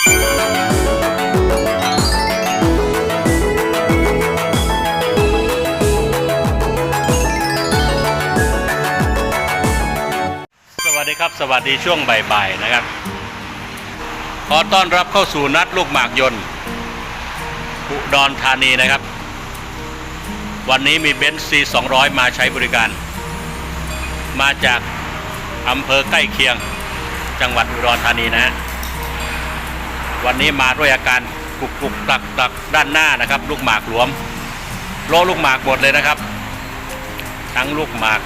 สวัสดีครับสวัสดีช่วงบ่ายๆนะครับ ขอต้อนรับเข้าสู่นัดลูกหมากยนต์อุดรธานีนะครับ วันนี้มีเบนซ์ C200 มาใช้บริการ มาจากอำเภอใกล้เคียงจังหวัดอุดรธานีนะฮะ วันนี้มาด้วยอาการกุกกุกตักตักด้านหน้านะครับ ลูกหมากหลวมโลลูกหมากหมดเลยนะครับ ทั้งลูกหมาก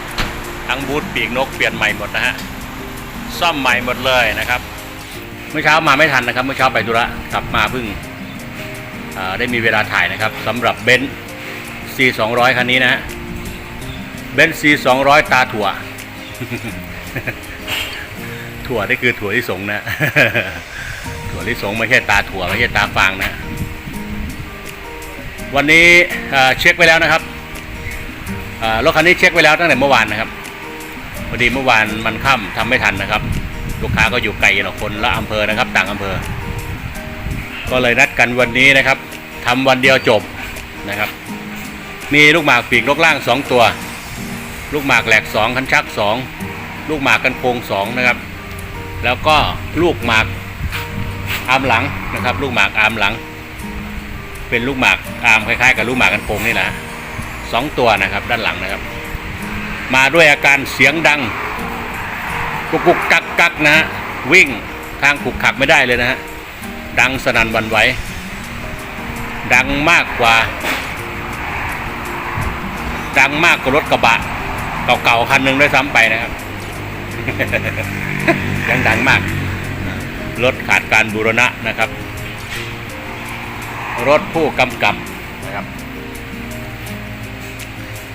ทั้งบูธปีกนกเปลี่ยนใหม่หมดนะฮะซ่อมใหม่หมดเลยนะครับ เมื่อเช้ามาไม่ทันนะครับ เมื่อเช้าไปธุระกลับมาเพิ่งได้มีเวลาถ่ายนะครับสำหรับเบนซ์ C200 คันนี้นะฮะเบนซ์ C200 ตาถั่ว ถั่วนี่คือถั่วที่สงนะ ถั่วที่สงไม่ใช่ตาถั่วไม่ใช่ตาฟางนะ วันนี้เช็คไปแล้วนะครับรถคันนี้เช็คไว้แล้วตั้งแต่เมื่อวานนะครับพอดีเมื่อวานมันค่ำทำไม่ทันนะครับ ลูกค้าก็อยู่ไกลกันออกคนละอำเภอนะครับ ต่างอำเภอ ก็เลยนัดกันวันนี้นะครับทำวันเดียวจบนะครับ มีลูกหมากปีกนกล่างสองตัว ลูกหมากแหลกสองคันชักสองลูกหมากกันโคงสองนะครับ แล้วก็ลูกหมาก อาร์มหลังนะครับ ลูกหมากอาร์มหลัง เป็นลูกหมากอาร์มคล้ายๆ กับลูกหมากกันโคงนี่แหละสองตัวนะครับด้านหลังนะครับ มาด้วยอาการเสียงดัง กุกกุกกักกักนะฮะวิ่งทางขุกขักไม่ได้เลยนะฮะดังสนั่นวันไหวดังมากกว่า ดังมากกว่ารถกระบะเก่าๆคันหนึ่งด้วยซ้ำไปนะครับยังดังมาก รถขาดการบูรณะนะครับ รถผู้กำกับนะครับ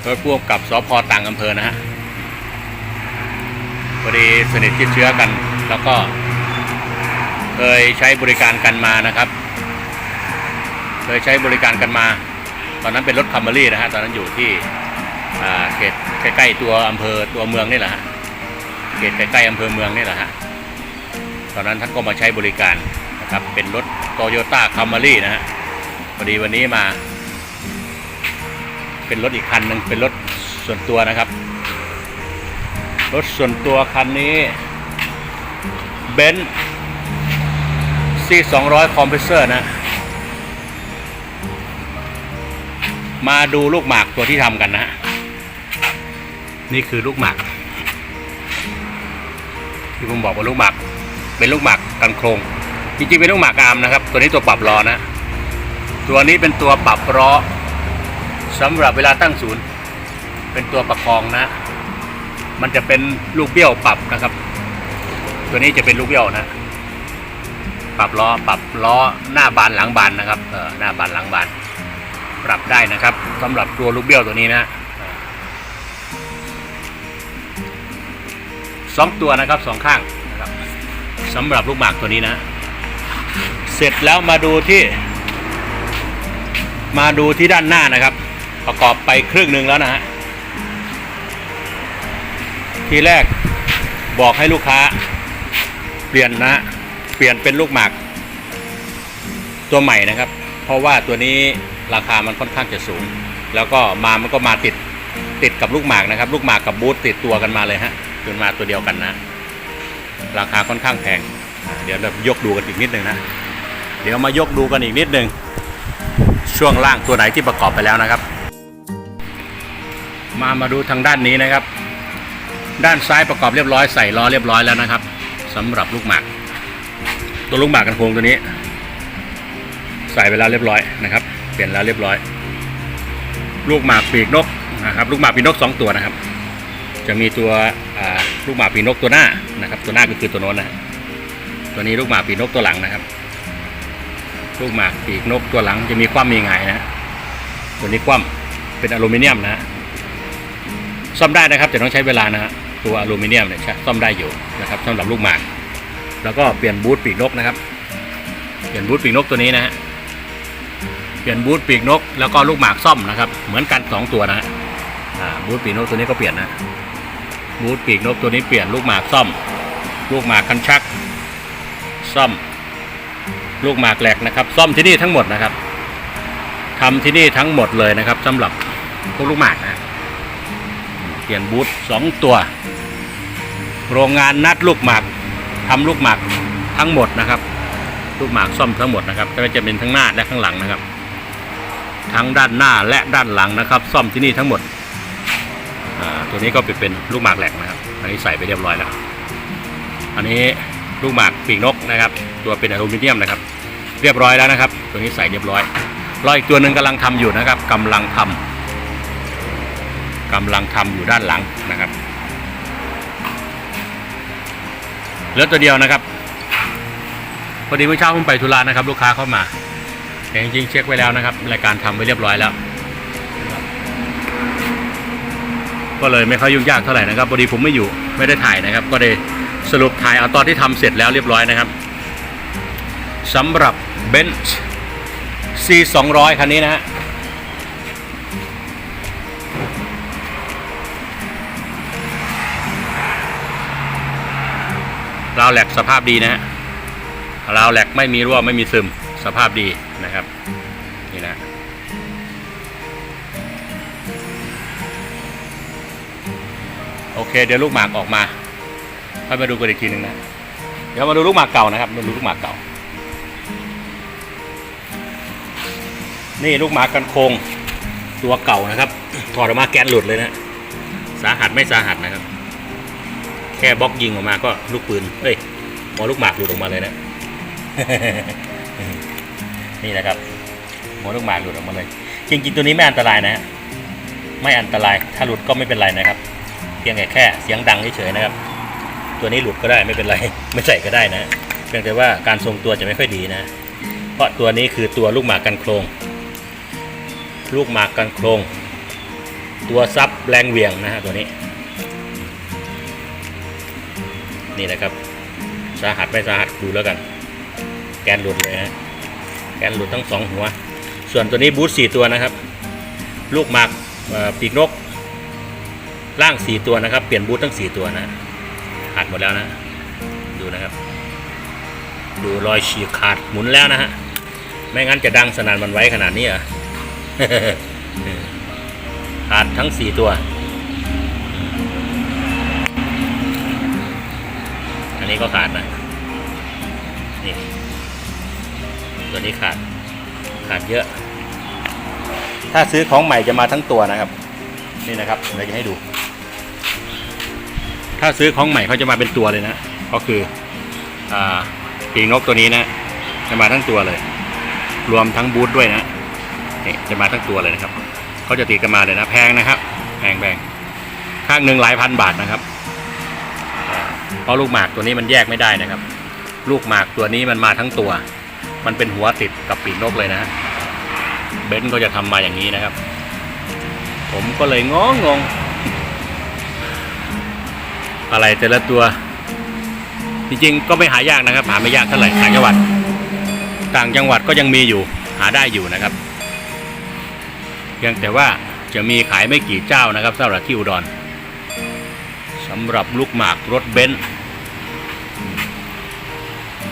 รถพ่วงกับสพต่างอำเภอนะฮะพอดีสนิทชิดเชื้อกัน แล้วก็เคยใช้บริการกันมานะครับ เคยใช้บริการกันมา ตอนนั้นเป็นรถคัมเบอรี่นะฮะตอนนั้นอยู่ที่เขตใกล้ๆตัวอำเภอตัวเมืองนี่แหละฮะเขตใกล้ๆอำเภอเมืองนี่แหละฮะ ตอนนั้นท่านก็มาใช้บริการนะครับ เป็นรถโตโยต้าคัมเบอรี่นะฮะพอดีวันนี้มา เป็นรถอีกคันหนึ่งเป็นรถส่วนตัวนะครับ รถส่วนตัวคันนี้เบนซ์ C200 คอมเพรสเซอร์นะ มาดูลูกหมากตัวที่ทำกันนะ นี่คือลูกหมากที่ผมบอกว่าลูกหมาก เป็นลูกหมากกันโครง จริงๆเป็นลูกหมากอามนะครับ ตัวนี้ตัวปรับล้อนะ ตัวนี้เป็นตัวปรับล้อสำหรับเวลาตั้งศูนย์ เป็นตัวประคองนะ มันจะเป็นลูกเบี้ยวปรับนะครับ ตัวนี้จะเป็นลูกเบี้ยวนะ ปรับล้อปรับล้อหน้าบานหลังบานนะครับเออหน้าบานหลังบาน ปรับได้นะครับสำหรับตัวลูกเบี้ยวตัวนี้นะสองตัวนะครับสองข้าง สำหรับลูกหมากตัวนี้นะ เสร็จแล้วมาดูที่ มาดูที่ด้านหน้านะครับ ประกอบไปครึ่งหนึ่งแล้วนะฮะทีแรกบอกให้ลูกค้า เปลี่ยนนะ เปลี่ยนเป็นลูกหมากตัวใหม่นะครับ เพราะว่าตัวนี้ราคามันค่อนข้างจะสูง แล้วก็มามันก็มาติดติดกับลูกหมากนะครับ ลูกหมากกับบูทติดตัวกันมาเลยฮะจนมาตัวเดียวกันนะ ราคาค่อนข้างแพง เดี๋ยวเรายกดูกันอีกนิดหนึ่งนะ เดี๋ยวมายกดูกันอีกนิดหนึ่งช่วงล่างตัวไหนที่ประกอบไปแล้วนะครับ มามาดูทางด้านนี้นะครับ ด้านซ้ายประกอบเรียบร้อยใส่ล้อเรียบร้อยแล้วนะครับสำหรับลูกหมาก ตัวลูกหมากกันโครงตัวนี้ ใส่ไปแล้วเรียบร้อยนะครับ เปลี่ยนแล้วเรียบร้อย ลูกหมากปีกนกนะครับ ลูกหมากปีกนกสองตัวนะครับ จะมีตัวอ่า ลูกหมาปีนกตัวหน้านะครับ ตัวหน้าก็คือตัวโน้นนะตัวนี้ลูกหมาปีนกตัวหลังนะครับ ลูกหมาปีกนกตัวหลังจะมีคว่ำมีไงายนะตัวนี้คว่ำเป็นอลูมิเนียมนะซ่อมได้นะครับแต่ต้องใช้เวลานะฮะตัวอลูมิเนียมเนี่ยใช้ซ่อมได้อยู่นะครับสำหรับลูกหมากแล้วก็เปลี่ยนบูทปีกนกนะครับ เปลี่ยนบูทปีกนกตัวนี้นะฮะเปลี่ยนบูทปีกนก แล้วก็ลูกหมากซ่อมนะครับ เหมือนกันสองตัวนะฮะบูทปีกนกตัวนี้ก็เปลี่ยนนะ บูทปีกนกตัวนี้เปลี่ยนลูกหมากซ่อม ลูกหมากคันชัก ซ่อม ลูกหมากแหลกนะครับ ซ่อมที่นี่ทั้งหมดนะครับทำที่นี่ทั้งหมดเลยนะครับสำหรับพวกลูกหมากนะเปลี่ยนบูธสองตัว โรงงานนัดลูกหมากทำลูกหมากทั้งหมดนะครับ ลูกหมากซ่อมทั้งหมดนะครับก็จะเป็นทั้งหน้าและข้างหลังนะครับ ทั้งด้านหน้าและด้านหลังนะครับ ซ่อมที่นี่ทั้งหมด ตัวนี้ก็เป็นเป็นลูกหมากแหลกนะครับ อันนี้ใส่ไปเรียบร้อยแล้ว อันนี้ลูกหมากปีกนกนะครับ ตัวเป็นอลูมิเนียมนะครับ เรียบร้อยแล้วนะครับ ตัวนี้ใส่เรียบร้อยรออีกตัวหนึ่งกำลังทำอยู่นะครับกำลังทำกำลังทำอยู่ด้านหลังนะครับเหลือตัวเดียวนะครับ พอดีเมื่อเช้าผมไปธุระนะครับ ลูกค้าเข้ามาแต่จริงๆเช็คไว้แล้วนะครับรายการทำไว้เรียบร้อยแล้ว ก็เลยไม่ค่อยยุ่งยากเท่าไหร่นะครับพอดีผมไม่อยู่ไม่ได้ถ่ายนะครับ ก็ได้สรุปถ่ายเอาตอนที่ทำเสร็จแล้วเรียบร้อยนะครับสำหรับเบนซ์ C 2 0 0คันนี้นะฮะราวแหลกสภาพดีนะฮะราวแหลกไม่มีรั่วไม่มีซึมสภาพดีนะครับ เคเดี๋ยวลูกหมากออกมาค่อยมาดูกันอีกทีหนึ่งนะ เดี๋ยวมาดูลูกหมากเก่านะครับมาดูลูกหมากเก่า นี่ลูกหมากกันโคงตัวเก่านะครับ ถอดออกมาแกนหลุดเลยนะ สาหัสไม่สาหัสนะครับ แค่บล็อกยิงออกมาก็ลูกปืนเฮ้ยหมอลูกหมากหลุดออกมาเลยนะ นี่นะครับหมอลูกหมากหลุดออกมาเลย จริงๆตัวนี้ไม่อันตรายนะฮะไม่อันตราย ถ้าหลุดก็ไม่เป็นไรนะครับ เพียงแค่แค่เสียงดังเฉยๆนะครับ ตัวนี้หลุดก็ได้ไม่เป็นไรไม่ใส่ก็ได้นะเพียงแต่ว่าการทรงตัวจะไม่ค่อยดีนะ เพราะตัวนี้คือตัวลูกหมากกันโครง ลูกหมากกันโครง ตัวซับแรงเหวี่ยงนะฮะตัวนี้ นี่นะครับสาหัสไม่สาหัสดูแล้วกัน แกนหลุดเลยฮะแกนหลุดทั้งสองหัว ส่วนตัวนี้บูทสี่ตัวนะครับ ลูกหมากปีกนก ล่างสี่ตัวนะครับ เปลี่ยนบูททั้งสี่ตัวนะขาดหมดแล้วนะ ดูนะครับ ดูรอยฉีกขาดหมุนแล้วนะฮะไม่งั้นจะดังสนั่นหวันไว้ขนาดนี้เหรอขาดทั้งสี่ตัวอันนี้ก็ขาดนะนี่ตัวนี้ขาดขาดเยอะ ถ้าซื้อของใหม่จะมาทั้งตัวนะครับ นี่นะครับเราจะให้ดู ถ้าซื้อของใหม่เขาจะมาเป็นตัวเลยนะ ก็คืออ่าปีกนกตัวนี้นะ จะมาทั้งตัวเลย รวมทั้งบูทด้วยนะนี่จะมาทั้งตัวเลยนะครับเขาจะติดกันมาเลยนะ แพงนะครับ แพงแพงข้างหนึ่งหลายพันบาทนะครับเพราะลูกหมากตัวนี้มันแยกไม่ได้นะครับ ลูกหมากตัวนี้มันมาทั้งตัว มันเป็นหัวติดกับปีกนกเลยนะเบนซ์ก็จะทำมาอย่างนี้นะครับ ผมก็เลยงงงง อะไรแต่ละตัว จริงๆ ก็ไม่หายากนะครับ หาไม่ยากเท่าไหร่ต่างจังหวัด ต่างจังหวัดก็ยังมีอยู่ หาได้อยู่นะครับเพียงแต่ว่าจะมีขายไม่กี่เจ้านะครับสำหรับที่อุดรสำหรับลูกหมากรถเบนซ์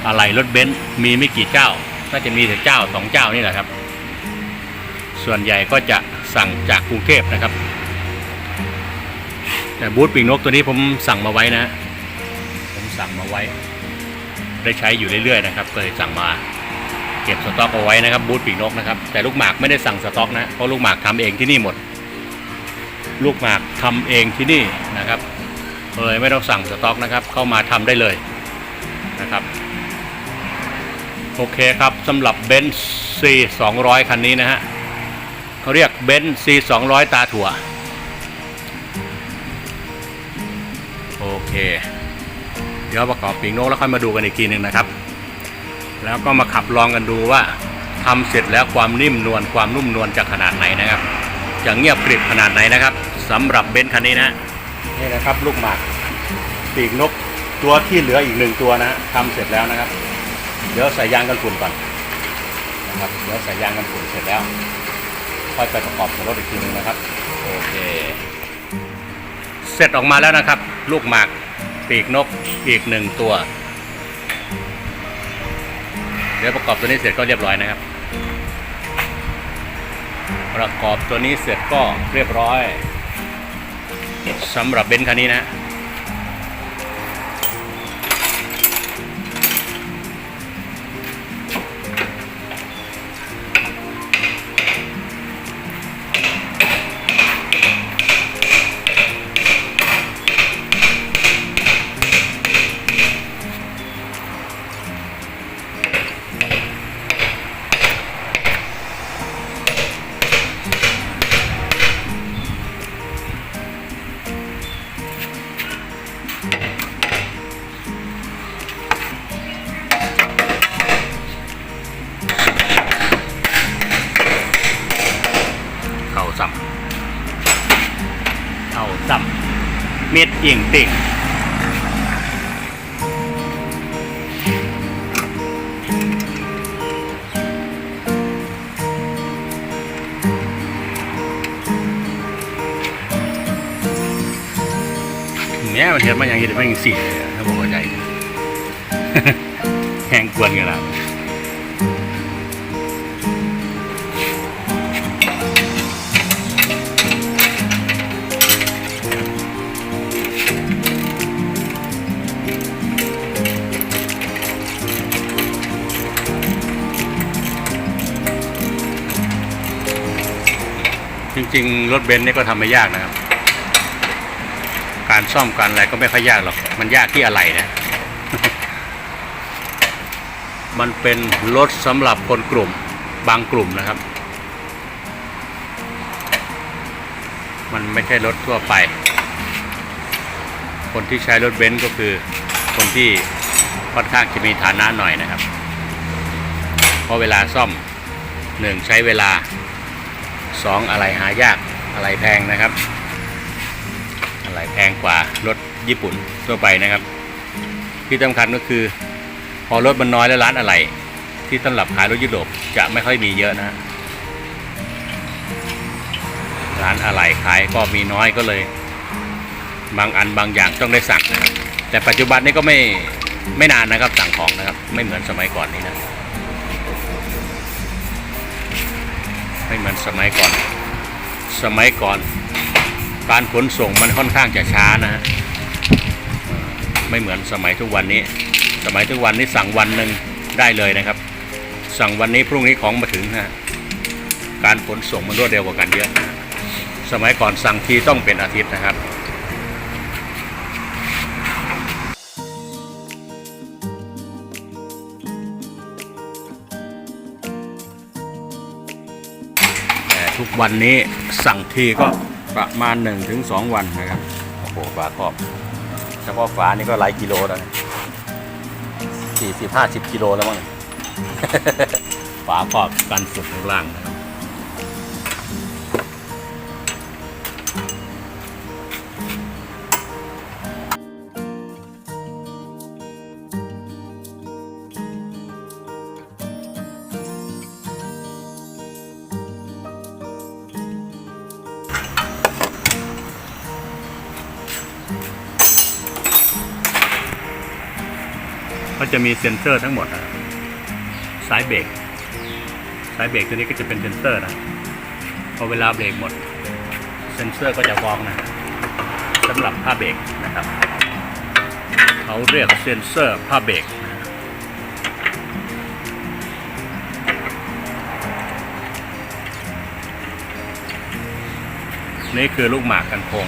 อะไรรถเบนซ์มีไม่กี่เจ้าน่าจะมีแต่เจ้าสองเจ้านี่แหละครับ ส่วนใหญ่ก็จะสั่งจากกรุงเทพนะครับ แต่บูธปีกนกตัวนี้ผมสั่งมาไว้นะ ผมสั่งมาไว้ ได้ใช้อยู่เรื่อยๆนะครับเลยสั่งมา เก็บสต็อกเอาไว้นะครับบูธปีกนกนะครับ แต่ลูกหมากไม่ได้สั่งสต็อกนะเพราะลูกหมากทำเองที่นี่หมด ลูกหมากทำเองที่นี่นะครับเลยไม่ต้องสั่งสต็อกนะครับ เข้ามาทำได้เลยนะครับโอเคครับสำหรับเบนซ์ C 200คันนี้นะฮะเขาเรียกเบนซ์ C 200ตาถั่ว เดี๋ยวประกอบปีกนกแล้วค่อยมาดูกันอีกทีหนึ่งนะครับ แล้วก็มาขับลองกันดูว่าทำเสร็จแล้วความนิ่มนวลความนุ่มนวลจะขนาดไหนนะครับจะเงียบกริบขนาดไหนนะครับสำหรับเบนซ์คันนี้นะนี่นะครับลูกหมากปีกนกตัวที่เหลืออีกหนึ่งตัวนะทำเสร็จแล้วนะครับ เดี๋ยวใส่ยางกันฝุ่นก่อนนะครับเดี๋ยวใส่ยางกันฝุ่นเสร็จแล้วค่อยไปประกอบกับรถอีกทีหนึงนะครับโอเค เสร็จออกมาแล้วนะครับ ลูกหมาก ปีกนกอีกหนึ่งตัว เดี๋ยวประกอบตัวนี้เสร็จก็เรียบร้อยนะครับ ประกอบตัวนี้เสร็จก็เรียบร้อยสำหรับเบนซ์คันนี้นะ นี่ยมันเห็นมันยังเห็นมันยังสี่เลยอะถ้าบอกว่าใจแห้งกวนกันแล้วจริงๆ รถเบนซ์นี่ก็ทำไม่ยากนะครับ การซ่อมการอะไรก็ไม่ค่อยยากหรอก มันยากที่อะไรนะ มันเป็นรถสำหรับคนกลุ่มบางกลุ่มนะครับ มันไม่ใช่รถทั่วไป คนที่ใช้รถเบนซ์ก็คือคนที่ค่อนข้างจะมีฐานะหน่อยนะครับ เพราะเวลาซ่อมหนึ่งใช้เวลาสองอะไรหายากอะไรแพงนะครับ แพงกว่ารถญี่ปุ่นทั่วไปนะครับ ที่สำคัญก็คือ พอรถมันน้อยแล้วร้านอะไรที่สำหรับขายรถยุโรปจะไม่ค่อยมีเยอะนะร้านอะไรขายก็มีน้อยก็เลย บางอันบางอย่างต้องได้สั่งนะครับแต่ปัจจุบันนี้ก็ไม่ไม่นานนะครับสั่งของนะครับ ไม่เหมือนสมัยก่อนนี้นะไม่เหมือนสมัยก่อน สมัยก่อน การขนส่งมันค่อนข้างจะช้านะฮะไม่เหมือนสมัยทุกวันนี้ สมัยทุกวันนี้สั่งวันหนึ่งได้เลยนะครับ สั่งวันนี้พรุ่งนี้ของมาถึงนะฮะการขนส่งมันรวดเร็วกว่ากันเยอะสมัยก่อนสั่งทีต้องเป็นอาทิตย์นะครับแต่ทุกวันนี้สั่งทีก็ ประมาณ1-2ถึง2วันนะครับ โอ้โหฝาครอบเฉพาะฝานี่ก็หลายกิโลแล้วนะสี่สิบห้าสิบกิโลแล้วมั้ง ฝาครอบกันสุดข้างล่างนะครับ จะมีเซ็นเซอร์ทั้งหมดนะครับสายเบรกสายเบรกตัวนี้ก็จะเป็นเซ็นเซอร์นะพอเวลาเบรกหมด เซ็นเซอร์ก็จะฟ้องนะสำหรับผ้าเบรกนะครับเขาเรียกเซ็นเซอร์ผ้าเบรกนะนี่คือลูกหมากกันโครง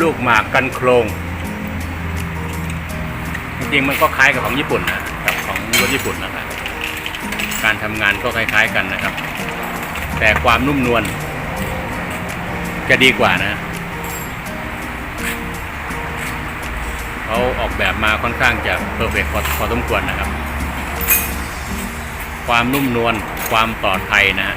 ลูกหมากกันโครง จริงมันก็คล้ายกับของญี่ปุ่นนะครับของรถญี่ปุ่นนะครับ การทำงานก็คล้าย ๆกันนะครับ แต่ความนุ่มนวลจะดีกว่านะเขาออกแบบมาค่อนข้างจะเพอร์เฟกพอพอสมควรนะครับ ความนุ่มนวลความปลอดภัยนะฮะ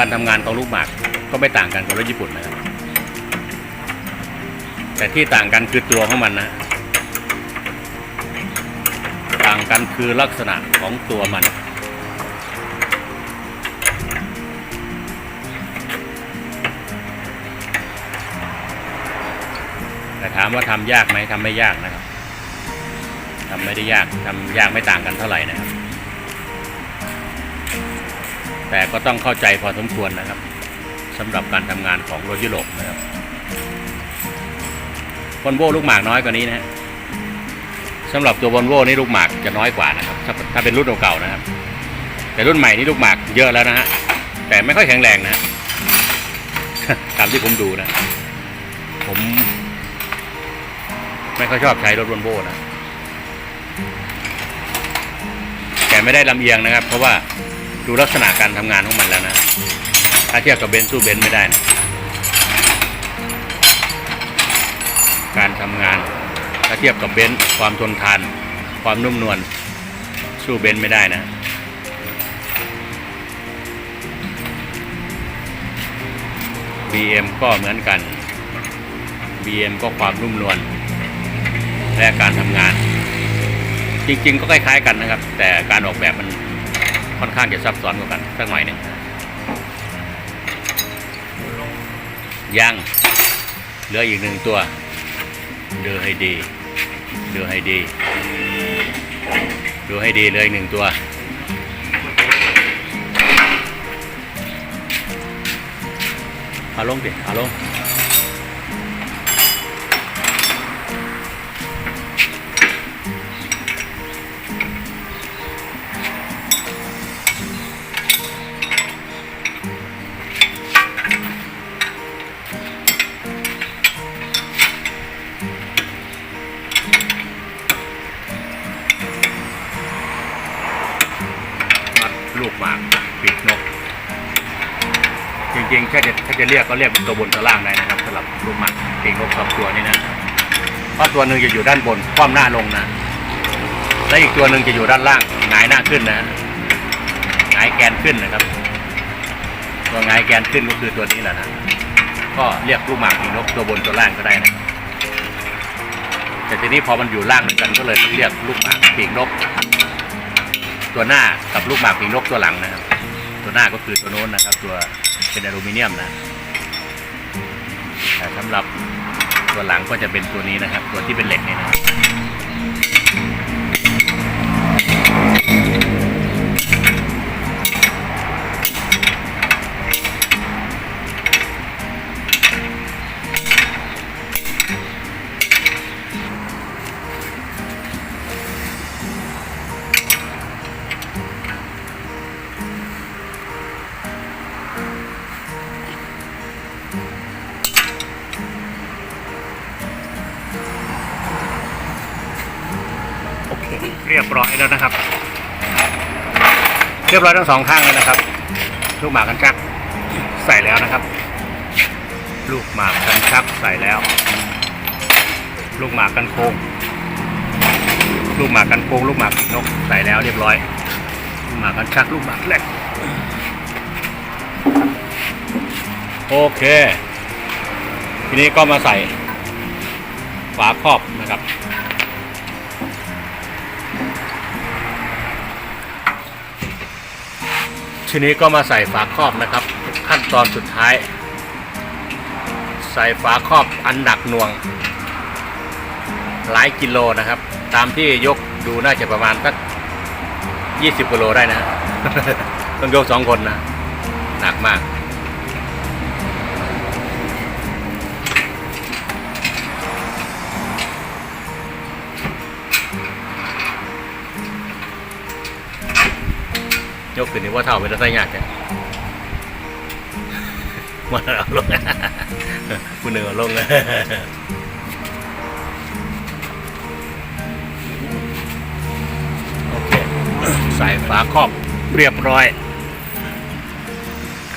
การทำงานของลูกหมากก็ไม่ต่างกันกับรถญี่ปุ่นนะครับแต่ที่ต่างกันคือตัวของมันนะ ต่างกันคือลักษณะของตัวมันแต่ถามว่าทำยากไหมทำไม่ยากนะครับทำไม่ได้ยากทำยากไม่ต่างกันเท่าไหร่นะครับ แต่ก็ต้องเข้าใจพอสมควรนะครับสำหรับการทำงานของรถยุโรปนะครับวอลโวลูกหมากน้อยกว่านี้นะฮะสำหรับตัววอลโวนี่ลูกหมากจะน้อยกว่านะครับถ้าถ้าเป็นรุ่นเก่าๆนะครับ แต่รุ่นใหม่นี่ลูกหมากเยอะแล้วนะฮะแต่ไม่ค่อยแข็งแรงนะตามที่ผมดูนะ ผม ไม่ค่อยชอบใช้รถวอลโวนะแต่ไม่ได้ลำเอียงนะครับ เพราะว่า ดูลักษณะการทำงานของมันแล้วนะ ถ้าเทียบกับเบนซ์สู้เบนซ์ไม่ได้นะการทำงาน ถ้าเทียบกับเบนซ์ความทนทาน ความนุ่มนวลสู้เบนซ์ไม่ได้นะ BM ก็เหมือนกัน BM ก็ความนุ่มนวลและการทำงาน จริงๆ ก็คล้ายๆกันนะครับ แต่การออกแบบมัน ค่อนข้างจะซับซ้อนกว่ากันสักหน่อยหนึ่งยังเหลืออีกหนึ่งตัวดูให้ดีดูให้ดีดูให้ดีเหลยหนึ่งตัว เอาลงดิเอาลง ปีกนก จริงๆ ถ้าจะถ้าจะเรียกก็เรียกเป็นตัวบนตัวล่างได้นะครับสำหรับลูกหมากปีกนกสองตัวนี้นะเพราะตัวหนึ่งจะอยู่ด้านบนคว่ำหน้าลงนะและอีกตัวหนึ่งจะอยู่ด้านล่างหงายหน้าขึ้นนะหงายแกนขึ้นนะครับ ตัวหงายแกนขึ้นก็คือตัวนี้แหละนะก็เรียกลูกหมากปีกนกตัวบนตัวล่างก็ได้นะแต่ทีนี้พอมันอยู่ล่างด้วยกันก็เลยต้องเรียกลูกหมากปีกนก ตัวหน้ากับลูกหมากปีกนกตัวหลังนะครับ ตัวหน้าก็คือตัวโน้นนะครับ ตัวเป็นอลูมิเนียมนะแต่สำหรับตัวหลังก็จะเป็นตัวนี้นะครับ ตัวที่เป็นเหล็กนี่นะ เรียบร้อยทั้งสองข้างเลยนะครับ ลูกหมากกันชักใส่แล้วนะครับ ลูกหมากกันชักใส่แล้ว ลูกหมากกันโค้งลูกหมากกันโค้งลูกหมากปีกนกใส่แล้วเรียบร้อย ลูกหมากกันชักลูกหมากแรกโอเค ทีนี้ก็มาใส่ฝาครอบนะครับ ทีนี้ก็มาใส่ฝาครอบนะครับ ขั้นตอนสุดท้าย ใส่ฝาครอบอันหนักหน่วง หลายกิโลนะครับ ตามที่ยกดูน่าจะประมาณสักยี่สิบกิโลได้นะต้องยกสองคนนะ หนักมาก ยกขึ้นนี่ว่าเท่าเป็นตะไส้ยากแกมาเอาลงคุณหนึ่งเอาลงโอเคใส่ฝาครอบเรียบร้อย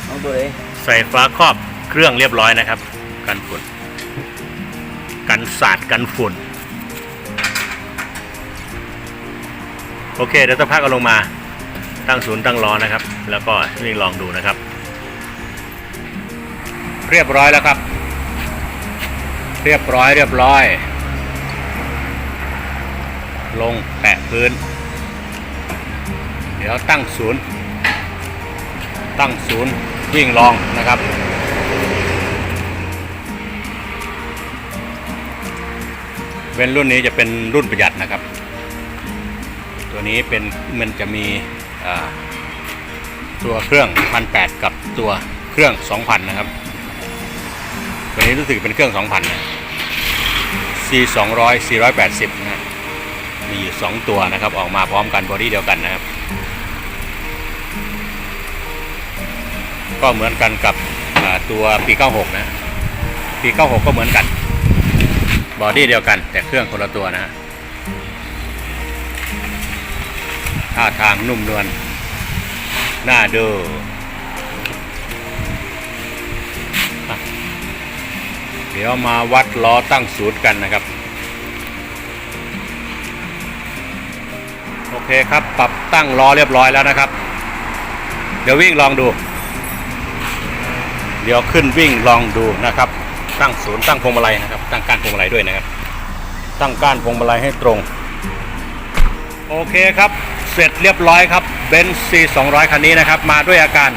เอาตัวเองใส่ฝาครอบเครื่องเรียบร้อยนะครับ กันฝุ่น กันสาดกันฝุ่น โอเค เดี๋ยวสักพักเอาลงมา ตั้งศูนย์ตั้งล้อนะครับ แล้วก็วิ่งลองดูนะครับ เรียบร้อยแล้วครับ เรียบร้อยเรียบร้อย ลงแตะพื้น เดี๋ยวตั้งศูนย์ตั้งศูนย์วิ่งลองนะครับเว้นรุ่นนี้จะเป็นรุ่นประหยัดนะครับ ตัวนี้เป็นมันจะมี ตัวเครื่องพันแกับตัวเครื่อง2,000นะครับตัวนี้รู้สึกเป็นเครื่อง2,000นะ C 200 480นะฮะมีอยู่สองตัวนะครับ ออกมาพร้อมกันบอดี้เดียวกันนะครับ ก็เหมือนกันกับตัวปี96นะปี96ก็เหมือนกัน บอดี้เดียวกันแต่เครื่องคนละตัวนะฮะ ท่าทางนุ่มนวลน่าดูเดี๋ยวมาวัดล้อตั้งศูนย์กันนะครับ โอเคครับปรับตั้งล้อเรียบร้อยแล้วนะครับ เดี๋ยววิ่งลองดู เดี๋ยวขึ้นวิ่งลองดูนะครับ ตั้งศูนย์ตั้งพวงมาลัยนะครับ ตั้งก้านพวงมาลัยด้วยนะครับ ตั้งก้านพวงมาลัยให้ตรง โอเคครับ เสร็จเรียบร้อยครับเบนซ์ C 200 คันนี้นะครับ มาด้วยอาการ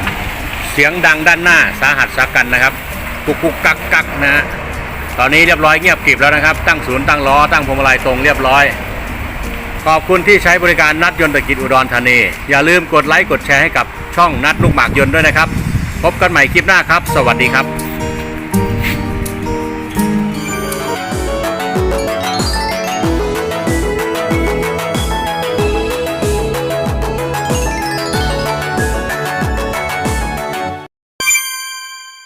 เสียงดังด้านหน้าสาหัสสากันนะครับ กุกกุกกักกักนะฮะตอนนี้เรียบร้อยเงียบกริบแล้วนะครับ ตั้งศูนย์ตั้งล้อตั้งพวงมาลัยตรงเรียบร้อย ขอบคุณที่ใช้บริการนัดยนต์ตะกิจอุดรธานี อย่าลืมกดไลค์กดแชร์ให้กับช่องนัดลูกหมากยนต์ด้วยนะครับ พบกันใหม่คลิปหน้าครับ สวัสดีครับ